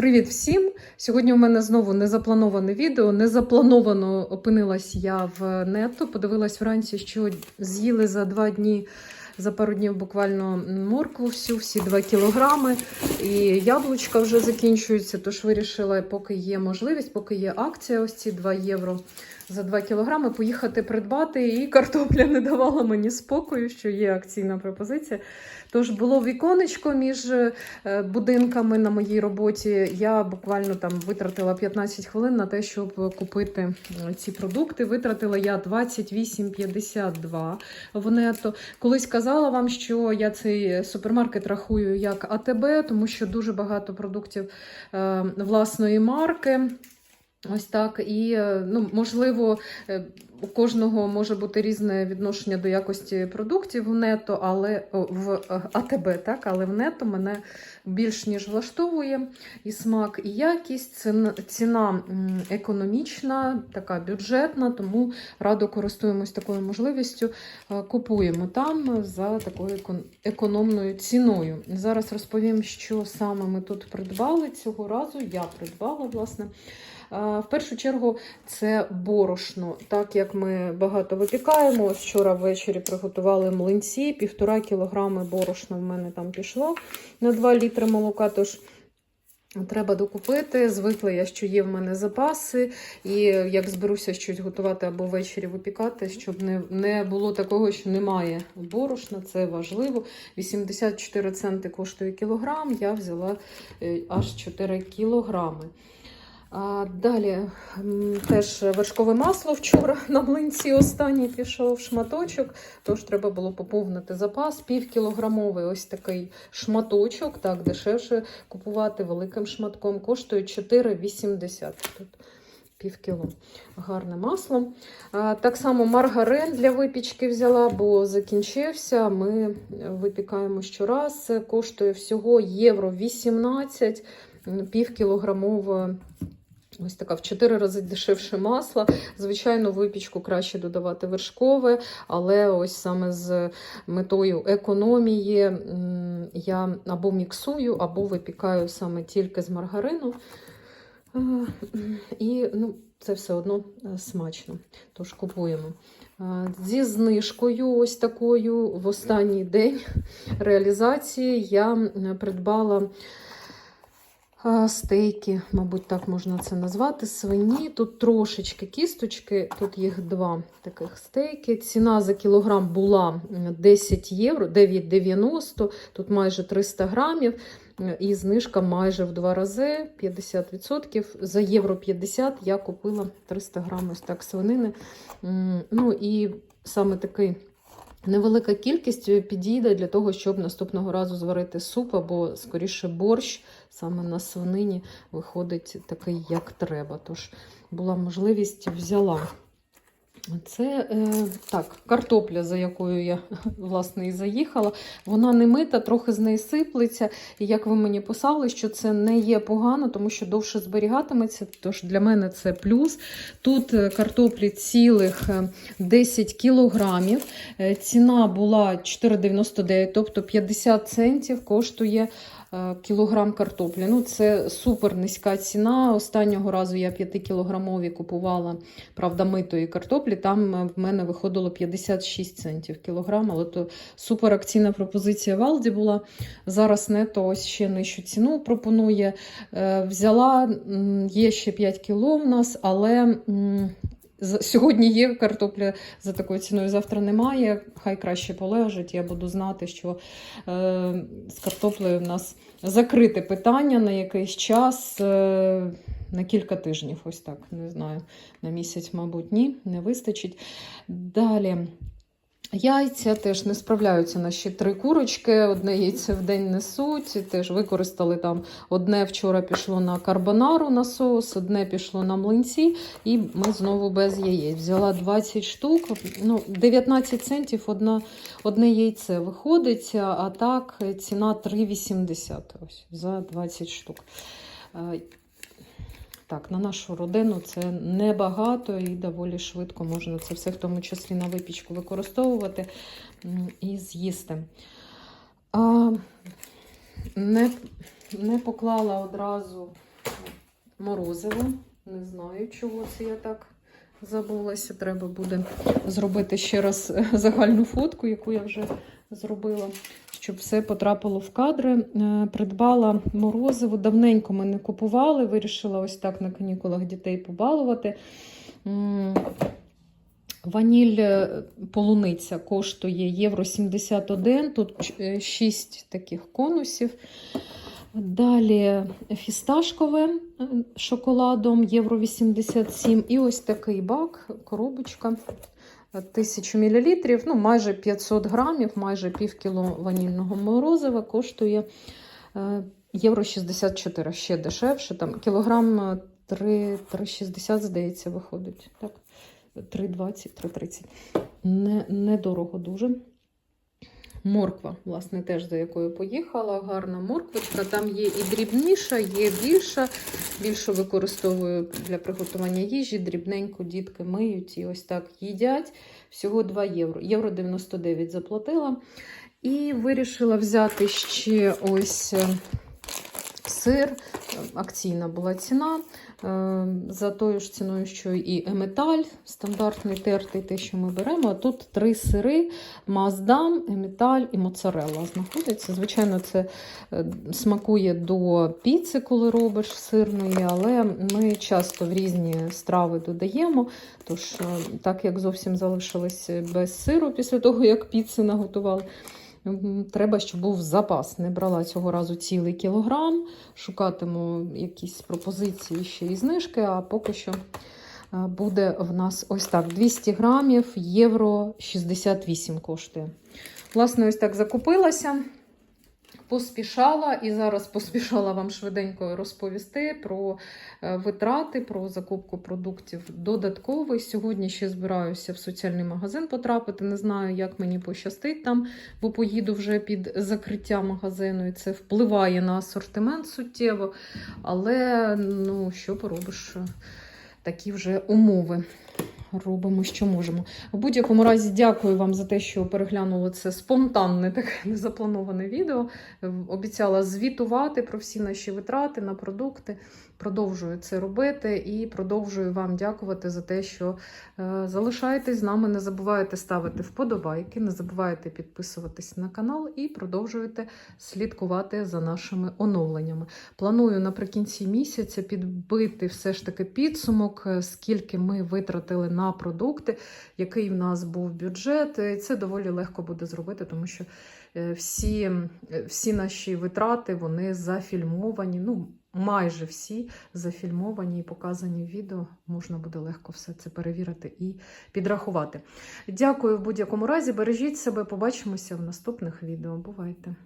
Привіт всім! Сьогодні у мене знову незаплановане відео. Незаплановано опинилась я в нетто. Подивилась вранці, що з'їли за два дні, за пару днів буквально моркву всю, всі 2 кілограми. І яблучка вже закінчуються. Тож вирішила, поки є можливість, поки є акція, ось ці 2 євро за 2 кілограми, поїхати придбати. І картопля не давала мені спокою, що є акційна пропозиція. Тож було віконечко між е, будинками на моїй роботі. Я буквально там витратила 15 хвилин на те, щоб купити е, ці продукти. Витратила я 28,52 в нетто. Колись казала вам, що я цей супермаркет рахую як АТБ, тому що дуже багато продуктів е, власної марки. Ось так. І е, ну, можливо, е, у кожного може бути різне відношення до якості продуктів в нето, але в е, АТБ, так, але в нето мене більш ніж влаштовує і смак, і якість. Цін- Ціна економічна, така бюджетна, тому радо користуємось такою можливістю. Купуємо там за такою економною ціною. Зараз розповім, що саме ми тут придбали цього разу. Я придбала, власне. В першу чергу це борошно. Так як ми багато випікаємо, вчора ввечері приготували млинці, півтора кілограми борошна в мене там пішло на 2 літри молока. Тож треба докупити. Звикла я, що є в мене запаси, і як зберуся щось готувати або ввечері випікати, щоб не, не було такого, що немає борошна, це важливо. 84 центи коштує кілограм, я взяла е, аж 4 кілограми. Далі теж вершкове масло вчора на млинці останній пішов шматочок, тож треба було поповнити запас. Півкілограмовий ось такий шматочок, так дешевше купувати великим шматком, коштує 4,80. Тут пів кіло. Гарне масло. Так само маргарин для випічки взяла, бо закінчився. Ми випікаємо щораз. Коштує всього євро 18, півкілограмове Ось така в 4 рази дешевше масло. Звичайно, випічку краще додавати вершкове, але ось саме з метою економії я або міксую, або випікаю саме тільки з маргарину. І ну, це все одно е, смачно. Тож купуємо. Зі знижкою, ось такою, в останній день реалізації я придбала. Стейки, мабуть, так можна це назвати. Свині. Тут трошечки кісточки, тут їх два таких стейки. Ціна за кілограм була м, 10 євро, 9,90, тут майже 300 грамів. І знижка майже в два рази 50%. За євро 50 я купила 300 грамів так свинини. Ну і саме такий невелика кількість підійде для того, щоб наступного разу зварити суп або скоріше борщ. Саме на свинині виходить такий, як треба. Тож була можливість взяла. Це е, так, картопля, за якою я власне і заїхала. Вона не мита, трохи з неї сиплеться. І як ви мені писали, що це не є погано, тому що довше зберігатиметься. Тож для мене це плюс. Тут е, картоплі цілих е, 10 кілограмів. Е, Ціна була 4,99, тобто 50 центів коштує е, кілограм картоплі. Ну, це супер низька ціна. Останнього разу я 5-кілограмові купувала, правда, митої картоплі. Там е, в мене виходило 56 центів кілограм, але то супер акційна пропозиція в Алді була. Зараз нето ось ще нижчу ціну пропонує. Е, Взяла, є ще 5 кіло в нас, але. Сьогодні є картопля за такою ціною, завтра немає. Хай краще полежить. Я буду знати, що е, з картоплею в нас закрите питання на якийсь час, е, на кілька тижнів. Ось так, не знаю. На місяць, мабуть, ні, не вистачить. Далі. Яйця теж не справляються наші три курочки. Одне яйце в день несуть. Теж використали там одне вчора пішло на карбонару на соус, одне пішло на млинці, і ми знову без яєць. Взяла 20 штук, ну 19 центів одна, одне яйце виходить, а так ціна 3,80 ось за 20 штук. Так, на нашу родину це небагато і доволі швидко можна це все, в тому числі на випічку, використовувати і з'їсти. А, не, не поклала одразу морозиво. Не знаю, чого це я так забулася. Треба буде зробити ще раз загальну фотку, яку я вже зробила, щоб все потрапило в кадри. Е, Придбала морозиво. Давненько ми не купували. Вирішила ось так на канікулах дітей побалувати. Ваніль е, полуниця коштує євро 71, тут 6 таких конусів. Далі фісташкове е, шоколадом євро 87. І ось такий бак, коробочка. 1000 мл, ну майже 500 грамів, майже пів кіло ванільного морозива коштує е, євро 64, ще дешевше. Там кілограм е, 3, 3,60, здається, виходить. Так? 3,20, 3,30. Не, недорого дуже. Морква, власне, теж за якою поїхала. Гарна морквочка. Там є і дрібніша, є більша. Більшу використовую для приготування їжі. Дрібненько дітки миють і ось так їдять. Всього 2 євро. Євро 99 заплатила. І вирішила взяти ще ось е, сир. Акційна була ціна. Е, За тою ж ціною, що і еметаль, стандартний тертий, те, що ми беремо. А тут три сири: Маздам, еметаль і моцарелла знаходяться. Звичайно, це е, смакує до піци, коли робиш сирної, але ми часто в різні страви додаємо. Тож, е, так як зовсім залишилось без сиру після того, як піци наготували. Треба, щоб був запас. Не брала цього разу цілий кілограм. Шукатиму якісь пропозиції ще і знижки, а поки що е, буде в нас ось так: 200 грамів, євро 68 коштує. Власне, ось так закупилася. Поспішала і зараз поспішала вам швиденько розповісти про е, витрати, про закупку продуктів додаткових. Сьогодні ще збираюся в соціальний магазин потрапити. Не знаю, як мені пощастить там, бо поїду вже під закриття магазину, і це впливає на асортимент суттєво. Але ну, що поробиш, такі вже умови. Робимо, що можемо. В будь-якому разі, дякую вам за те, що переглянули це спонтанне, таке незаплановане відео. Обіцяла звітувати про всі наші витрати на продукти. Продовжую це робити і продовжую вам дякувати за те, що е, залишаєтесь з нами. Не забувайте ставити вподобайки, не забувайте підписуватись на канал і продовжуєте слідкувати за нашими оновленнями. Планую наприкінці місяця підбити все ж таки підсумок, е, скільки ми витратили на продукти, який в нас був бюджет. І Це доволі легко буде зробити, тому що е, всі, е, всі наші витрати вони зафільмовані. Ну, майже всі зафільмовані і показані в відео. Можна буде легко все це перевірити і підрахувати. Дякую в будь-якому разі. Бережіть себе, побачимося в наступних відео. Бувайте!